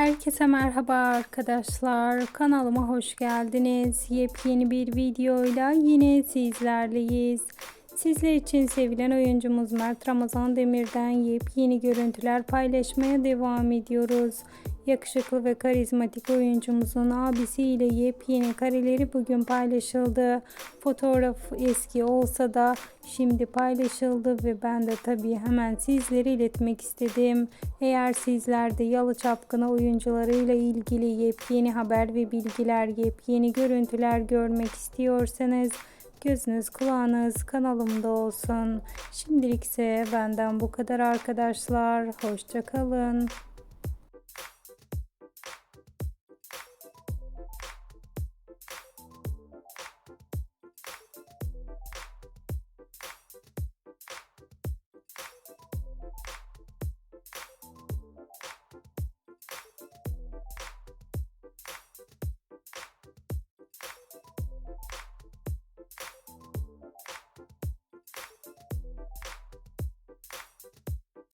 Herkese merhaba arkadaşlar. Kanalıma hoş geldiniz. Yepyeni bir videoyla yine sizlerleyiz. Sizler için sevilen oyuncumuz Mert Ramazan Demir'den yepyeni görüntüler paylaşmaya devam ediyoruz. Yakışıklı ve karizmatik oyuncumuzun abisiyle yepyeni kareleri bugün paylaşıldı. Fotoğraf eski olsa da şimdi paylaşıldı ve ben de tabii hemen sizlere iletmek istedim. Eğer sizler de Yalı Çapkını oyuncularıyla ilgili yepyeni haber ve bilgiler, yepyeni görüntüler görmek istiyorsanız Gözünüz kulağınız kanalımda olsun. Şimdilik ise benden bu kadar arkadaşlar. Hoşçakalın.